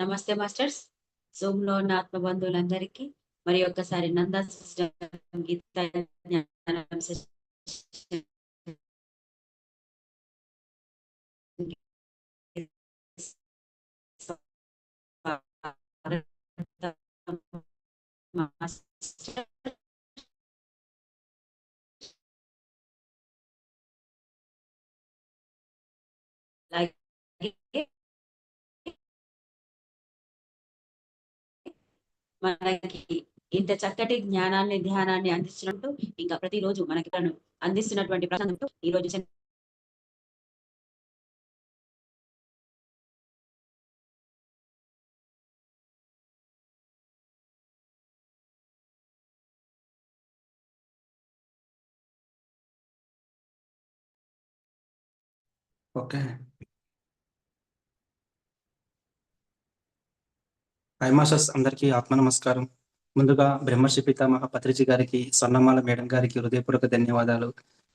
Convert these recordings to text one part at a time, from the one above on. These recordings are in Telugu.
నమస్తే మాస్టర్స్ జూమ్లో ఉన్న ఆత్మ బంధువులందరికీ మరి ఒక్కసారి నందా సిస్టర్ గీత జ్ఞానం సెషన్ మాస్టర్ మనకి ఇంత చక్కటి జ్ఞానాన్ని ధ్యానాన్ని అందిస్తున్నట్టు ఇంకా ప్రతిరోజు మనకి తను అందిస్తున్నటువంటి ప్రసంగంతో ఈ రోజు ఓకే. హాయ్ మాస్టర్స్ అందరికీ ఆత్మ నమస్కారం ముందుగా బ్రహ్మర్షి పితామహ పత్రిజీ గారికి స్వర్ణమాల మేడం గారికి హృదయపూర్వక ధన్యవాదాలు.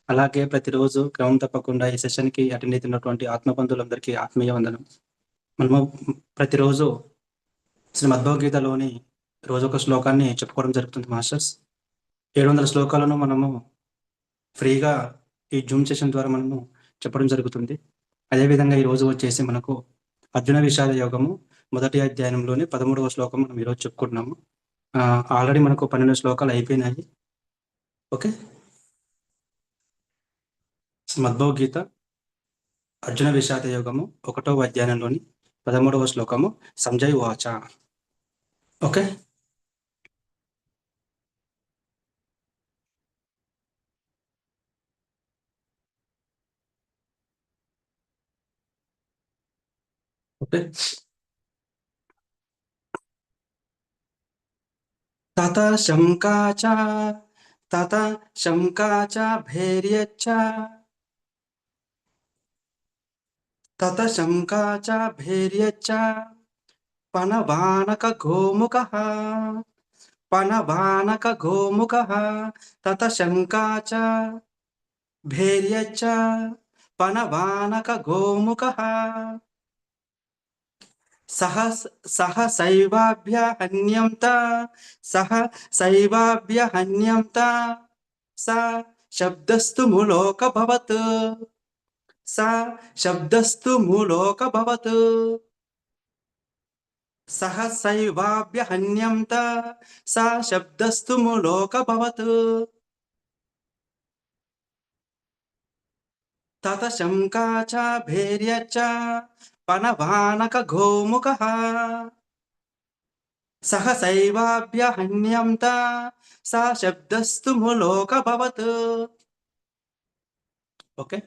అలాగే ప్రతిరోజు క్రమం తప్పకుండా ఈ సెషన్కి అటెండ్ అవుతున్నటువంటి ఆత్మబంధువులందరికీ ఆత్మీయ వందనం. మనము ప్రతిరోజు శ్రీ మద్భవగీతలోని రోజు ఒక శ్లోకాన్ని చెప్పుకోవడం జరుగుతుంది మాస్టర్స్ ఏడు వందల శ్లోకాలను మనము ఫ్రీగా ఈ జూమ్ సెషన్ ద్వారా మనము చెప్పడం జరుగుతుంది. అదేవిధంగా ఈ రోజు వచ్చేసి మనకు అర్జున విషాద యోగము మొదటి అధ్యాయంలోని పదమూడవ శ్లోకం మనం ఈరోజు చెప్పుకుంటున్నాము. ఆల్రెడీ మనకు పన్నెండు శ్లోకాలు అయిపోయినాయి. ఓకే? మద్భవగీత అర్జున విషాద యోగము ఒకటవ అధ్యాయంలోని పదమూడవ శ్లోకము సంజయ్ వాచ. ఓకే? ఓకే? తత శంకాచ తత శంకాచ భైర్యచ్చ తత శంకాచ భైర్యచ్చ పనవానక గోముఖ పనవానక గోముఖ తత శంకాచ భైర్యచ్చ పనవానక గోముఖ. సహ సహ శైవాభ్య హన్యంత సహ శైవాభ్య హన్యంత స శబ్దస్తు మూలోక భవత్ స శబ్దస్తు మూలోక భవత్ సహ శైవాభ్య హన్యంత స శబ్దస్తు మూలోక భవత్. తత శంకా చ భేర్య చ పనవానక గోముఖ సహ శైవాభ్య హన్యంత సా శబ్దస్తు ములోక భవత్ ఓకే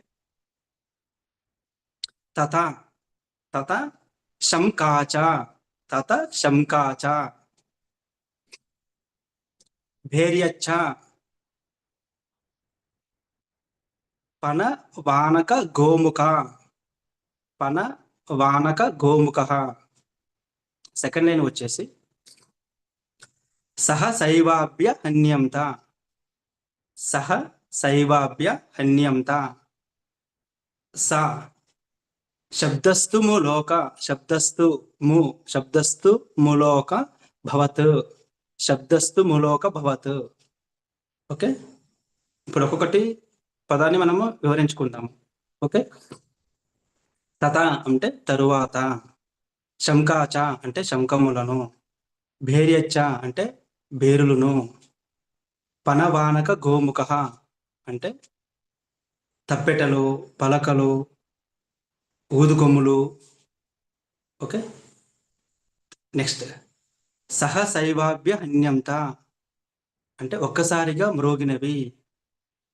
తత తత శంకాచ తత శంకాచ భైర్యచ్చ పన వానక గోముఖ. సెకండ్ లైన్ వచ్చేసి సహ శైవాభ్య హన్యంత. సహ శైవాభ్య హన్యంత. స శబ్దస్తు ములోక శబ్దస్తు ము శబ్దస్తు ములోక భవత్. శబ్దస్తు ములోక భవత్. ఓకే? ఇప్పుడు ఒక్కొక్కటి పదాన్ని మనము వివరించుకుందాము. ఓకే? తత అంటే తరువాత శంకాచ అంటే శంఖములను భేర్యచ్చ అంటే బేరులను పనవానక గోముఖ అంటే తప్పెటలు పలకలు ఊదుకొమ్ములు. ఓకే? నెక్స్ట్. సహ శైవాభ్య అన్యంత అంటే ఒక్కసారిగా మ్రోగినవి.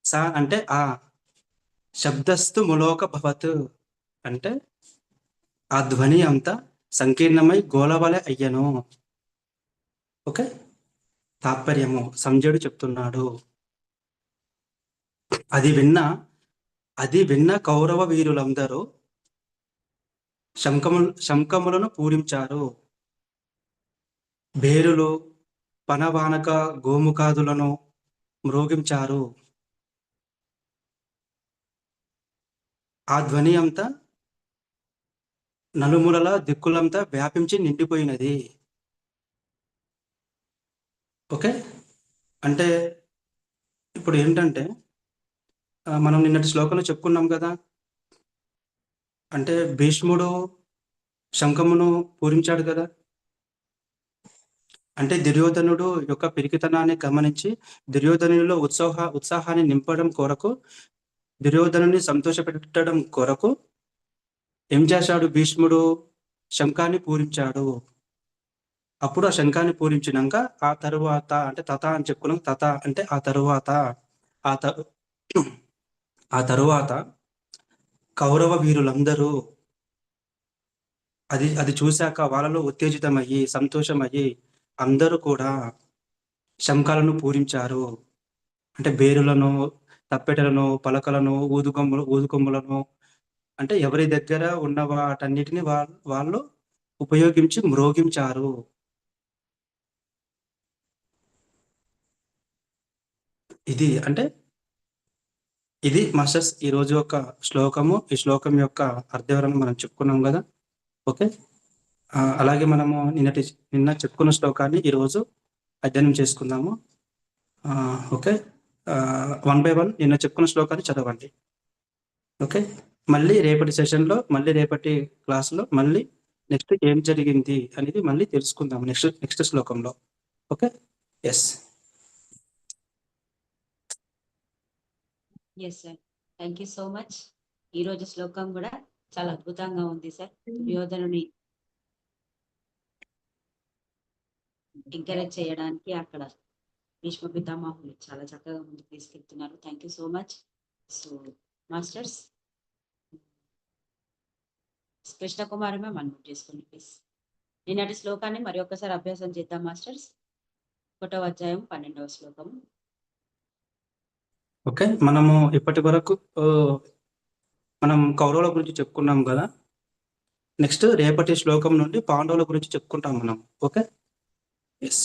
స అంటే ఆ. శబ్దస్తు ములోక భవత్. అంటే ఆ ధ్వని అంతా సంకీర్ణమై గోలవలె అయ్యను. ఓకే? తాత్పర్యము. సంజయుడు చెప్తున్నాడు. అది విన్న అది విన్న కౌరవ వీరులందరూ శంఖములు శంఖములను పూరించారు. బేరులు పనవానక గోముఖాదులను మ్రోగించారు. ఆ ధ్వని అంతా నలుమూలల దిక్కులంతా వ్యాపించి నిండిపోయినది. ఓకే? అంటే ఇప్పుడు ఏంటంటే మనం నిన్నటి శ్లోకంలో చెప్పుకున్నాం కదా అంటే భీష్ముడు శంఖమును పూరించాడు కదా. అంటే దుర్యోధనుడు యొక్క పిరికితనాన్ని గమనించి దుర్యోధనులో ఉత్సాహ ఉత్సాహాన్ని నింపడం కొరకు దుర్యోధనుని సంతోషపెట్టడం కొరకు ఏం చేశాడు? భీష్ముడు శంఖాన్ని పూరించాడు. అప్పుడు ఆ శంఖాన్ని పూరించినాక ఆ తరువాత అంటే తత అని చెప్పుకున్నాం. తత అంటే ఆ తరువాత ఆ త ఆ తరువాత కౌరవ వీరులందరూ అది అది చూశాక వాళ్ళలో ఉత్తేజితమయ్యి సంతోషమయ్యి అందరూ కూడా శంఖాలను పూరించారు. అంటే బేరులను తప్పెటలను పలకలను ఊదుకొమ్మలు ఊదుకొమ్ములను అంటే ఎవరి దగ్గర ఉన్న వాటన్నిటిని వాళ్ళు వాళ్ళు ఉపయోగించి మ్రోగించారు. ఇది అంటే ఇది మాస్టర్స్ ఈ రోజు యొక్క శ్లోకము. ఈ శ్లోకం యొక్క అర్థవరణ మనం చెప్పుకున్నాం కదా. ఓకే? అలాగే మనము నిన్నటి నిన్న చెప్పుకున్న శ్లోకాన్ని ఈరోజు అధ్యయనం చేసుకుందాము. ఓకే? వన్ బై వన్ నిన్న చెప్పుకున్న శ్లోకాన్ని చదవండి. ఓకే? మళ్ళీ రేపటి సెషన్లో మళ్ళీ రేపటి క్లాస్లో మళ్ళీ నెక్స్ట్ ఏం జరిగింది అనేది మళ్ళీ తెలుసుకుందాం నెక్స్ట్ నెక్స్ట్ శ్లోకంలో. Okay yes yes sir thank you so much ఈ రోజు శ్లోకం కూడా చాలా అద్భుతంగా ఉంది సార్ దుర్యోధనుని ఎంకరేజ్ చేయడానికి అక్కడ భీష్మ పితామహులు చాలా చక్కగా ముందుకు తీసుకెళ్తున్నారు. Thank you so much so masters Krishna Kumar ma'am unmute చేసుకోండి ప్లీజ్ నిన్నటి శ్లోకాన్ని మరి ఒక్కసారి అభ్యాసం చేద్దాం మాస్టర్స్. ఒకటో అధ్యాయం పన్నెండవ శ్లోకం ఓకే మనము ఇప్పటి వరకు మనం కౌరవుల గురించి చెప్పుకున్నాం కదా. నెక్స్ట్ రేపటి శ్లోకం నుండి పాండవుల గురించి చెప్పుకుంటాం మనం. ఓకే? ఎస్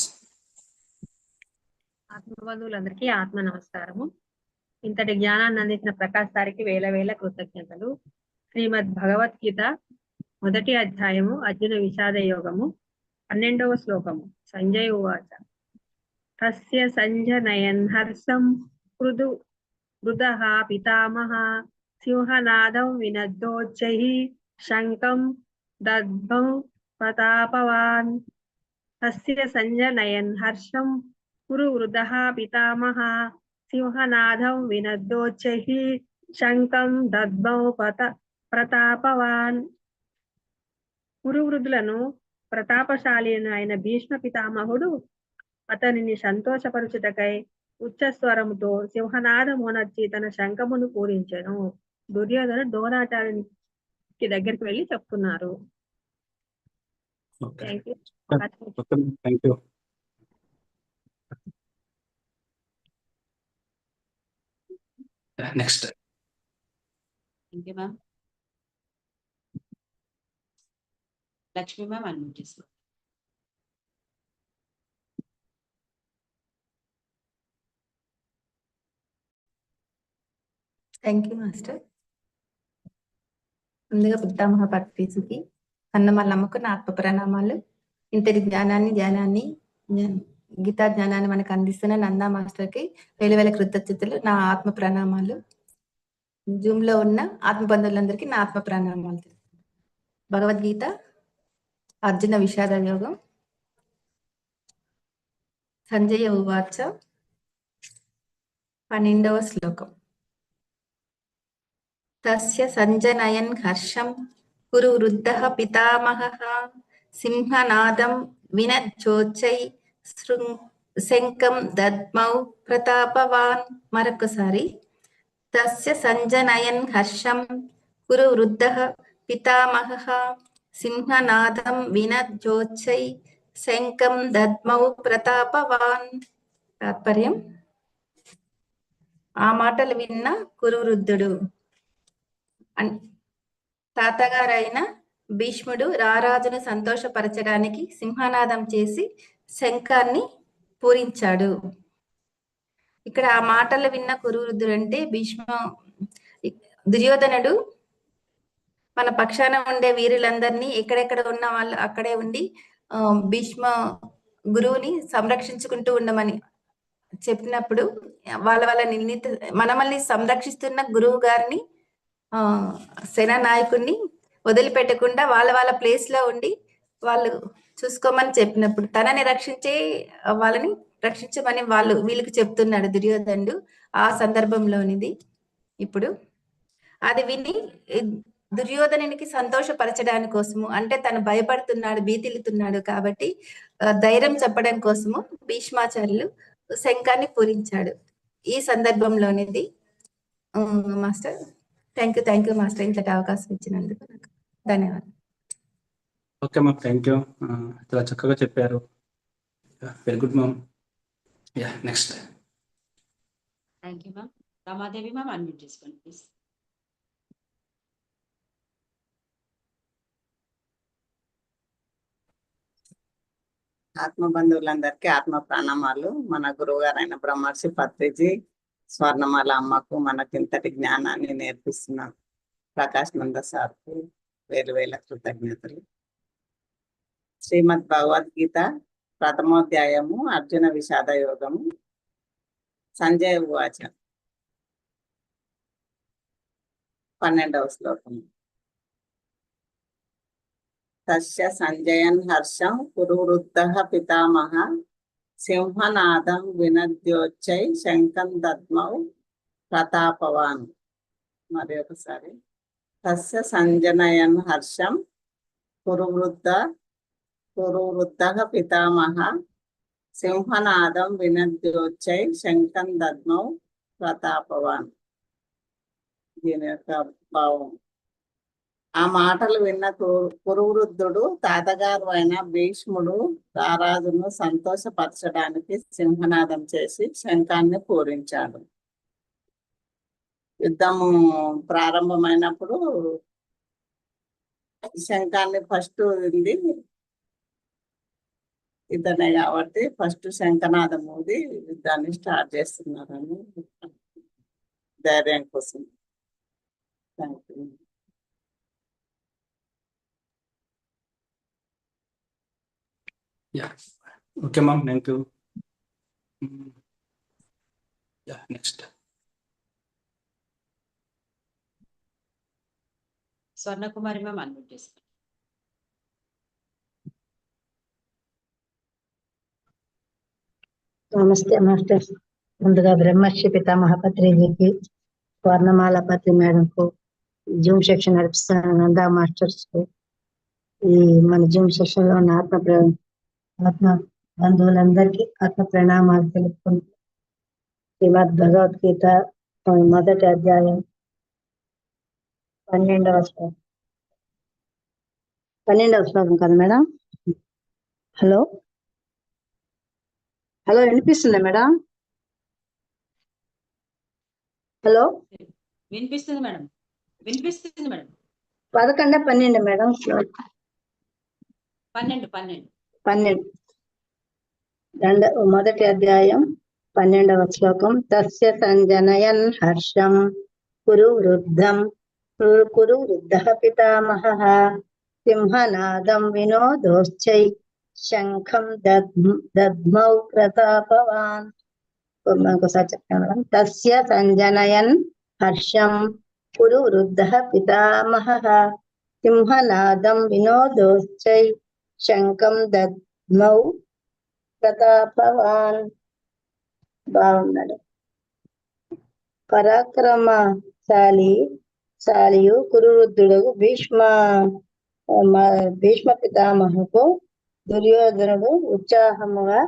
ఆత్మబంధువులందరికీ ఆత్మ నమస్కారము. ఇంతటి జ్ఞానాన్ని అందించిన ప్రకాష్ సారికి వేల వేల కృతజ్ఞతలు. శ్రీమద్ భగవద్గీత మొదటి అధ్యాయము అర్జున విషాద యోగము పన్నెండవ శ్లోకము. సంజయ్ ఉవాచ. తస్య సంజనయన్ హర్షం మృదు మృదః పితామహ సింహనాదం వినద్దోచ్చై శంఖం దద్భం ప్రతాపవాన్. తస్య సంజనయన్ హర్షం కురు వృధः పితామహ సింహనాదం వినద్దోచ్చై శంఖం దద్భం పత ప్రతాపవాన్. కురువృద్ధులను ప్రతాపశాలి అయిన భీష్మ పితామహుడు అతనిని సంతోషపరుచుటకై ఉచ్చ స్వరముతో సింహనాదమునర్చి తన శంఖమును పూరించెను. దుర్యోధను ద్రోణాచార్యునికి దగ్గరికి వెళ్ళి చెప్తున్నారు thank you next thank you ma'am Lakshmi ma'am unmute చేసుకోండి థ్యాంక్ యూ మాస్టర్ ముందుగా పితామహ పట్టిసుకి అన్నమల్లమ్మకు నా ఆత్మ ప్రణామాలు ఇంతటి జ్ఞానాన్ని జ్ఞానాన్ని గీతా జ్ఞానాన్ని మనకు అందిస్తున్న నందా మాస్టర్కి వేల వేల కృతజ్ఞతలు. నా ఆత్మ ప్రణామాలు జూమ్లో ఉన్న ఆత్మ బంధువులందరికీ నా ఆత్మ ప్రణామాలు భగవద్గీత అర్జున విషాద యోగం సంజయ ఉవాచ. పన్నెండవ శ్లోకం. తస్య సంజనయన్ హర్షం కురు వృద్ధ పితామహ సింహనాదం వినజ్జోచై శృం- శంఖం దద్మౌ ప్రతాపవాన్ మరొకసారి. తస్య సంజనయన్ హర్షం కురు వృద్ధ పితామహ సింహనాదం వినజ్జోచై శంఖం దద్మౌ ప్రతాపవాన్ తాత్పర్యం ఆ మాటలు విన్న కురువృద్ధుడు. తాతగారైన భీష్ముడు రారాజును సంతోషపరచడానికి సింహనాదం చేసి శంఖాన్ని పూరించాడు. ఇక్కడ ఆ మాటలు విన్న కురువృద్ధుడు అంటే భీష్మ దుర్యోధనుడు మన పక్షాన ఉండే వీరులందరినీ ఎక్కడెక్కడ ఉన్న వాళ్ళు అక్కడే ఉండి భీష్మ గురువుని సంరక్షించుకుంటూ ఉండమని చెప్పినప్పుడు వాళ్ళ వాళ్ళ నిర్ణీత మనమల్ని సంరక్షిస్తున్న గురువు గారిని ఆ సేనా నాయకుడిని వదిలిపెట్టకుండా వాళ్ళ వాళ్ళ ప్లేస్లో ఉండి వాళ్ళు చూసుకోమని చెప్పినప్పుడు తనని రక్షించే వాళ్ళని రక్షించమని వాళ్ళు వీళ్ళకి చెప్తున్నాడు దుర్యోధనుడు ఆ సందర్భంలోనిది. ఇప్పుడు అది విని దుర్యోధనునికి సంతోషపరచడానికి కోసము అంటే తను భయపడుతున్నాడు భీతిల్లుతున్నాడు కాబట్టి ధైర్యం చెప్పడం కోసము భీష్మాచార్యులు శంఖాన్ని పూరించాడు. ఈ సందర్భంలోనిది master thank you thank you master ఇంతటి అవకాశం ఇచ్చినందుకు నాకు ధన్యవాదాలు. ఓకే మ్యామ్ థ్యాంక్ యూ చాలా చక్కగా చెప్పారు. Very good ma'am yeah next thank you ma'am Ramadevi ma'am unmute చేసుకోండి ప్లీజ్ ఆత్మ బంధువులందరికీ ఆత్మ ప్రాణమాలు మన గురువు గారైన బ్రహ్మర్షి పత్రిజీ స్వర్ణమాల అమ్మకు మనకు ఇంతటి జ్ఞానాన్ని నేర్పిస్తున్న ప్రకాశ్ నంద సార్కు వేలు వేల కృతజ్ఞతలు. శ్రీమద్ భగవద్గీత ప్రథమోధ్యాయము అర్జున విషాద యోగము సంజయ ఉవాచ. పన్నెండవ శ్లోకము. తస్య సంజయన్ హర్షం పురువృద్ధ పితామహ సింహనాదం వినద్యోచ్చై శంకం దద్మౌ ప్రతాపవాన్ మరి ఒకసారి తస్య సంజనయన్ హర్షం పురువృద్ధ పురువృద్ధ పితామహ సింహనాదం వినద్యోచ్చై శంకం దద్మౌ ప్రతాపవాన్ దీని యొక్క భావం ఆ మాటలు విన్న కు- కురువృద్ధుడు తాతగారు అయిన భీష్ముడు రారాజును సంతోషపరచడానికి సింహనాదం చేసి శంఖాన్ని పూరించాడు. యుద్ధము ప్రారంభమైనప్పుడు శంఖాన్ని ఫస్ట్ ఉంది. ఇతనే కాబట్టి ఫస్ట్ శంఖనాదం ఊది యుద్ధాన్ని స్టార్ట్ చేస్తున్నారని ధైర్యం కోసం. Thank you yeah okay ma'am thank you yeah next Swarnakumari ma'am unmute చేసుకోండి నమస్తే మాస్టర్స్ ముందుగా బ్రహ్మర్షి పితామహ పత్రిజీకి స్వర్ణమాల పత్రి మేడంకు జూమ్ సెక్షన్ నడిపిస్తున్న నందా మాస్టర్స్కు ఈ మన జూమ్ సెక్షన్లో ఉన్న ఆత్మ ప్ర- ఆత్మ బంధువులందరికీ ఆత్మ ప్రణామాలు తెలుపుకుంటూ శ్రీమద్ భగవద్గీత మొదటి అధ్యాయం పన్నెండవ శ్లోకం. పన్నెండవ శ్లోకం కదా మేడం? హలో? హలో వినిపిస్తుందా మేడం? హలో? వినిపిస్తుంది మేడం. వినిపిస్తుంది మేడం. పదకొండ పన్నెండు మేడం? పన్నెండు పన్నెండు. పన్నెండు. రెండ మొదటి అధ్యాయం పన్నెండవ శ్లోకం. తస్య సంజనయన్ హర్షం కురు వృద్ధం. కురు వృద్ధ పితామహ. సింహనాదం వినోదోశ్చై శంఖం దద్మౌ ప్రతాపవాన్. ఒకసారి చెప్తాను తస్య సంజనయన్ హర్షం కురు వృద్ధ పితామహ. సింహనాదం వినోదోశ్చై శంఖం దద్మౌ ప్రతాపవాన్. బాగున్నాడు. పరాక్రమశాలి శాలియు కురువృద్ధుడు భీష్మ భీష్మ పితామహకు దుర్యోధనుడు ఉత్సాహముగా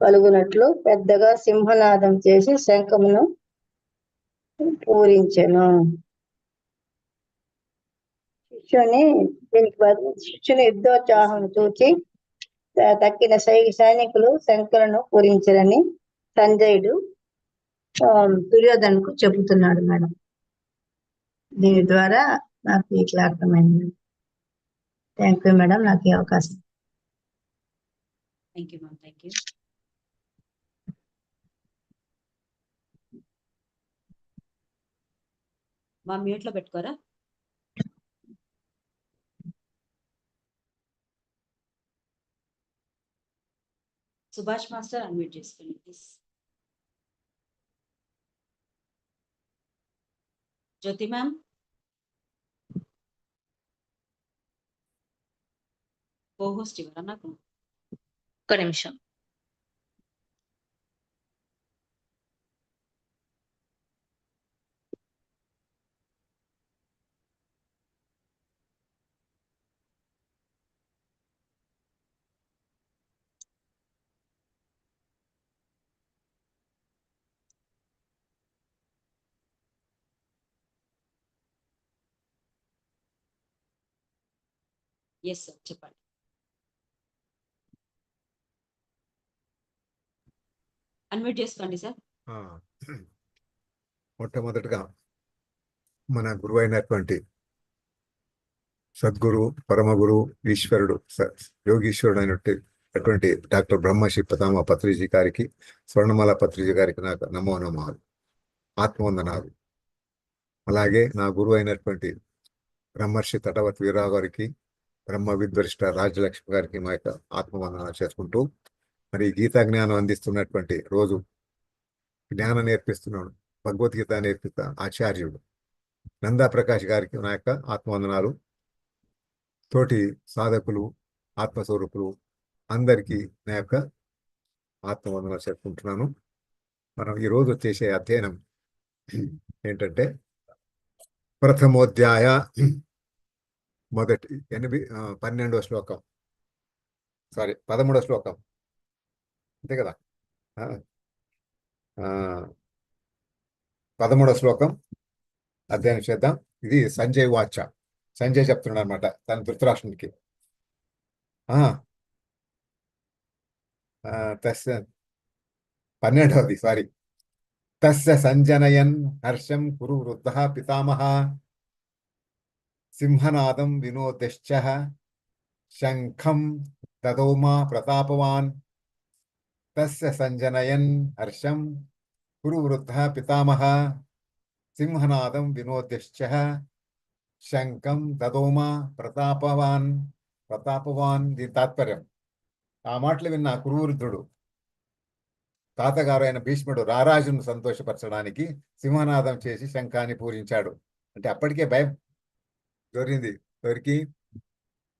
పలుగునట్లు పెద్దగా సింహనాదం చేసి శంఖమును పూరించెను. శిష్యుని దీనికి బదులు శిష్యుని యుద్ధోత్సాహం చూచి తక్కిన సై సైనికులు శంకరును పూరించరని సంజయుడు ఆ, దుర్యోధనకు చెబుతున్నాడు మేడం. దీని ద్వారా నాకు ఇట్లా అర్థమైంది. థ్యాంక్ యూ మేడం నాకు ఈ అవకాశం. Thank you ma'am thank you. మా మ్యూట్లో పెట్టుకోరా? సుభాష్ మాస్టర్ అన్మ్యూట్ చేసుకోండి ప్లీజ్ జ్యోతి మ్యామ్ కోహోస్ట్ ఇవ్వరా నాకు ఒక్క ఎస్ సార్ చెప్పండి. అన్మ్యూట్ చేసుకోండి సార్ మొట్టమొదటిగా మన గురువు అయినటువంటి సద్గురు పరమగురు ఈశ్వరుడు యోగీశ్వరుడు అయినట్టు అటువంటి డాక్టర్ బ్రహ్మశ్రీ పతామ పత్రిజీ గారికి స్వర్ణమాల పత్రిజీ గారికి నాకు నమో నమాలు ఆత్మవందనాలు. అలాగే నా గురువు అయినటువంటి బ్రహ్మర్షి తటవత్ వీరా గారికి బ్రహ్మ విద్వరిష్ట రాజలక్ష్మి గారికి మా యొక్క ఆత్మవందన చేసుకుంటూ మరి గీతా జ్ఞానం అందిస్తున్నటువంటి రోజు జ్ఞానం నేర్పిస్తున్నాడు భగవద్గీత నేర్పిస్తా ఆచార్యుడు నందా ప్రకాష్ గారికి నా యొక్క ఆత్మవందనాలు. తోటి సాధకులు ఆత్మస్వరూపులు అందరికీ నా యొక్క ఆత్మవందనాలు చెప్పుకుంటున్నాను మనం ఈ రోజు చేసే అధ్యయనం ఏంటంటే ప్రథమోధ్యాయ మొదటి ఎనిమిది పన్నెండో పన్నెండవ శ్లోకం. సారీ పదమూడవ శ్లోకం. అంతే కదా? పదమూడవ శ్లోకం. అధ్యయనం చేద్దాం. ఇది సంజయ్ వాచ. సంజయ్ చెప్తున్నాడు అనమాట తన ధృతరాష్ట్రునికి. తస్య పన్నెండవది సారీ. తస్య సంజనయన్ హర్షం కురు వృద్ధ పితామహ. సింహనాదం వినోదశ్చ శంఖం దదోమా ప్రతాపవాన్ తస్య సంజనయన్ హర్షం కురువృద్ధ పితామహ సింహనాదం వినోదశ్చ శంఖం దదోమా ప్రతాపవాన్ ప్రతాపవాన్ దీని తాత్పర్యం ఆ మాటలు విన్న కురువృద్ధుడు తాతగారు అయిన భీష్ముడు రారాజును సంతోషపరచడానికి సింహనాదం చేసి శంఖాన్ని పూరించాడు అంటే అప్పటికే భయం దొరింది దొరికి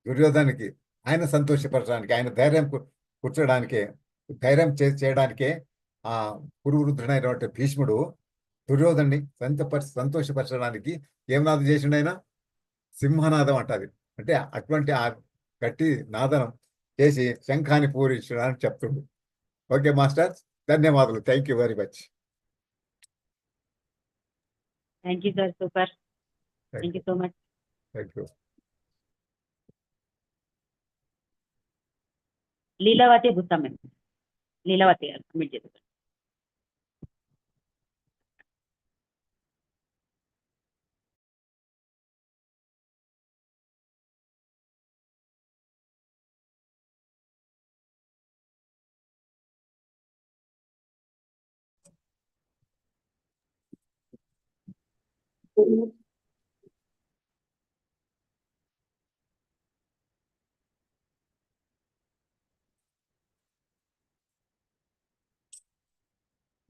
దుర్యోధనికి ఆయన సంతోషపరచడానికి ఆయన ధైర్యం కూర్చోడానికే ధైర్యం చే చేయడానికే ఆ కురువృద్ధుడైనటువంటి భీష్ముడు దుర్యోధన్ని సంతపర సంతోషపరచడానికి ఏం నాదం చేసిండు ఆయన సింహనాదం అంటది అంటే అటువంటి ఆ గట్టి నాదనం చేసి శంఖాన్ని పూరించడానికి చెప్తుండు. ఓకే మాస్టర్ ధన్యవాదాలు. Thank you very much. Thank you sir super. Thank you. So much. Thank you Leelavathi Gutta madam Leelavathi garu unmute చేసుకోండి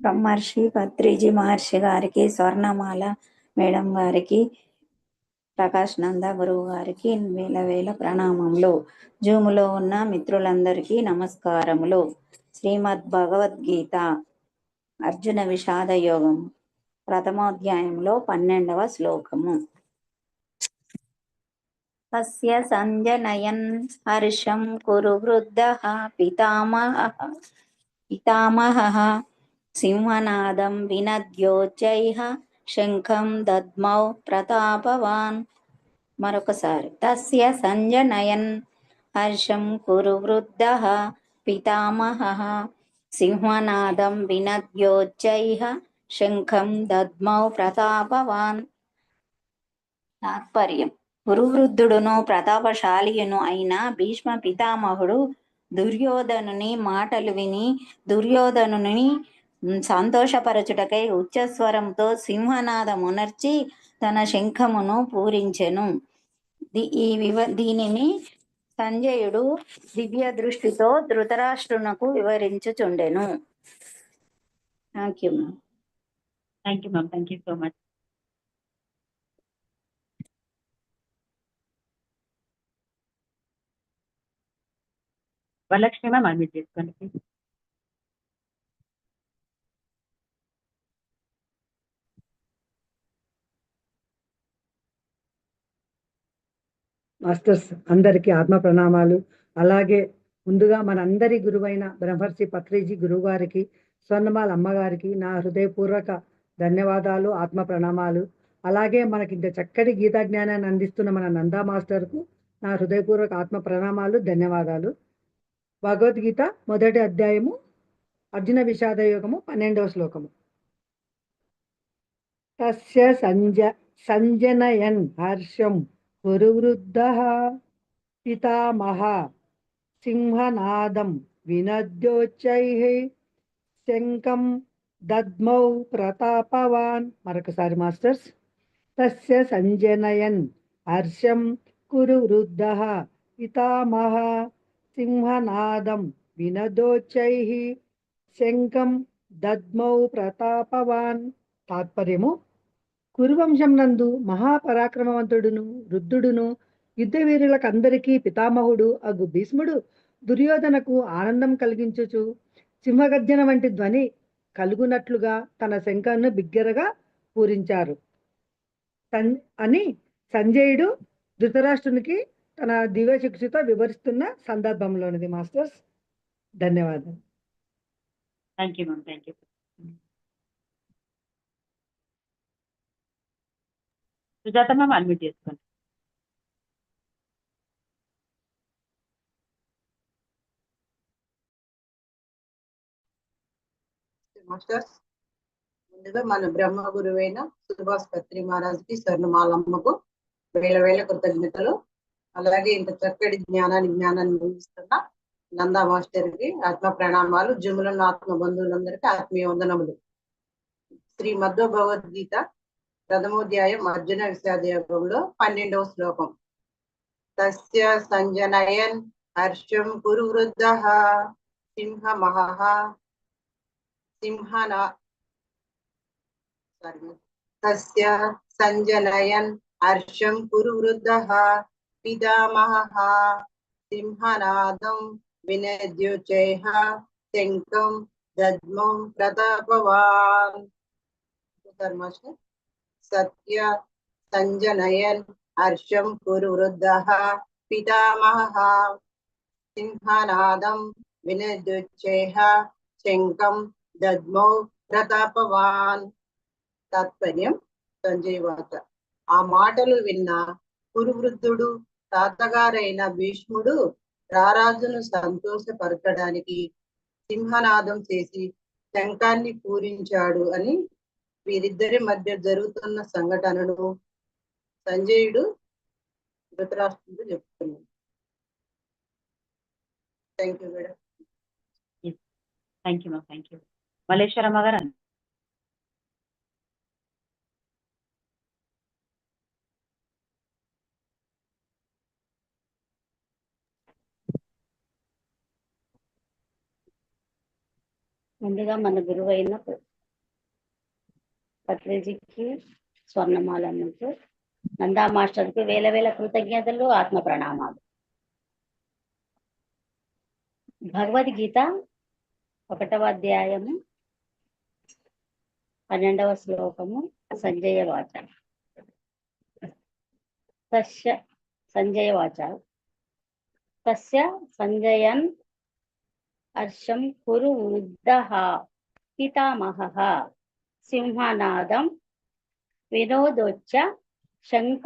బ్రహ్మర్షి పత్రిజీ మహర్షి గారికి స్వర్ణమాల మేడం గారికి ప్రకాష్ నంద గురువు గారికి వేల వేల ప్రణామములు. జూములో ఉన్న మిత్రులందరికీ నమస్కారములు. శ్రీమద్ భగవద్గీత అర్జున విషాద యోగం ప్రథమోధ్యాయంలో పన్నెండవ శ్లోకము. తస్య సంజనయన్ హర్షం కురు వృద్ధ పితామహ పితామహ సింహనాదం వినద్యోజైహ శంఖం దద్మౌ ప్రతాపవాన్ మరొకసారి తస్య సంజనయన్ హర్షం కురు వృద్ధ పితామహ సింహనాదం వినద్యోజైహ శంఖం దద్మౌ ప్రతాపవాన్ తాత్పర్యం గురువృద్ధుడును ప్రతాపశాలియును అయిన భీష్మ పితామహుడు దుర్యోధనుని మాటలు విని దుర్యోధనుని సంతోషపరచుటకై ఉచ్చస్వరంతో సింహనాదమునర్చి తన శంఖమును పూరించెను. ఈ వివ దీనిని సంజయుడు దివ్య దృష్టితో ధృతరాష్ట్రునకు వివరించుచుండెను. Thank you ma'am thank you ma'am thank you so much Varalakshmi ma'am admit చేసుకోండి మాస్టర్స్ అందరికీ ఆత్మ ప్రణామాలు. అలాగే ముందుగా మనందరి గురువైన బ్రహ్మర్షి పత్రిజీ గురువు గారికి స్వర్ణమాల అమ్మగారికి నా హృదయపూర్వక ధన్యవాదాలు ఆత్మ ప్రణామాలు. అలాగే మనకి ఇంత చక్కటి గీతా జ్ఞానాన్ని అందిస్తున్న మన నందా మాస్టర్కు నా హృదయపూర్వక ఆత్మ ప్రణామాలు ధన్యవాదాలు. భగవద్గీత మొదటి అధ్యాయము అర్జున విషాద యోగము పన్నెండవ శ్లోకము. తస్య సంజ సంజనయన్ హర్షం. గురువృద్ధ పితామహ సింహనాదం వినద్యోచ్చైః శంకం దద్మౌ ప్రతాపవాన్. మరొకసారి మాస్టర్స్. తస్య సంజనయన్ హర్షం కురు వృద్ధ పితామహ సింహనాదం వినదోచ్చైః శంఖం దద్మౌ ప్రతాపవాన్. తాత్పర్యము కురువంశం నందు మహాపరాక్రమవంతుడును వృద్ధుడును యుద్ధ వీరులకు పితామహుడు అగు భీష్ముడు దుర్యోధనకు ఆనందం కలిగించుచు సింహగర్జన వంటి ధ్వని కలుగునట్లుగా తన శంఖను బిగ్గరగా పూరించారు. సన్ అని సంజయుడు ధృతరాష్ట్రునికి తన దివ్య శిక్షతో వివరిస్తున్న సందర్భంలోనిది మాస్టర్స్. ధన్యవాదాలు. Thank you ma'am thank you Sujatha ma'am admit చేసుకోండి. మాస్టర్స్ ముందుగా మన బ్రహ్మ గురువైన సుభాష్ పత్రి మహారాజ్కి స్వర్ణమాలమ్మకు వేల వేల కృతజ్ఞతలు. అలాగే ఇంత చక్కటి జ్ఞానాన్ని జ్ఞానాన్ని అందిస్తున్న నందా మాస్టర్కి ఆత్మ ప్రణామాలు. జుములను ఆత్మ బంధువులందరికీ ఆత్మీయ వందనములు. శ్రీ మధ్వ భగవద్గీత ప్రథమోధ్యాయం అర్జున విషాదయోగంలో పన్నెండవ శ్లోకం. తస్య సంజనయన్ హర్షం కురు వృద్ధ సింహ మహ సింహన సారీ తస్య సంజనయన్ హర్షం కురు వృద్ధ పితామహః సింహనాదం వినద్యుచేహ శంకం దద్మం ప్రతాపవాన్. ధర్మాశ్రీ సత్య సంజనయన్ హర్షం కురు వృద్ధ పితామహ సింహనాదం వినద్యుచైః శంఖం దద్మౌ ప్రతాపవాన్ తాత్పర్యం సంజయవాత ఆ మాటలు విన్న కురువృద్ధుడు తాతగారైన భీష్ముడు రారాజును సంతోషపరచడానికి సింహనాదం చేసి శంఖాన్ని పూరించాడు అని వీరిద్దరి మధ్య జరుగుతున్న సంఘటనను సంజయుడు ధృతరాష్ట్రుడు చెప్తున్నాడు thank you madam thank you ma'am thank you Malleswaramma garu ముందుగా మన గురువైన పత్రిజీకి స్వర్ణమాలమ్మకు నందా మాస్టర్కి వేల వేల కృతజ్ఞతలు ఆత్మ ప్రణామాలు భగవద్గీత ఒకటవ అధ్యాయము పన్నెండవ శ్లోకము సంజయ వాచ. తస్య సంజయ వాచ. తస్య సంజయన్ హర్షం కురు వృద్ధ పితామహ. సింహనాదం వినోదోచ్చ శంక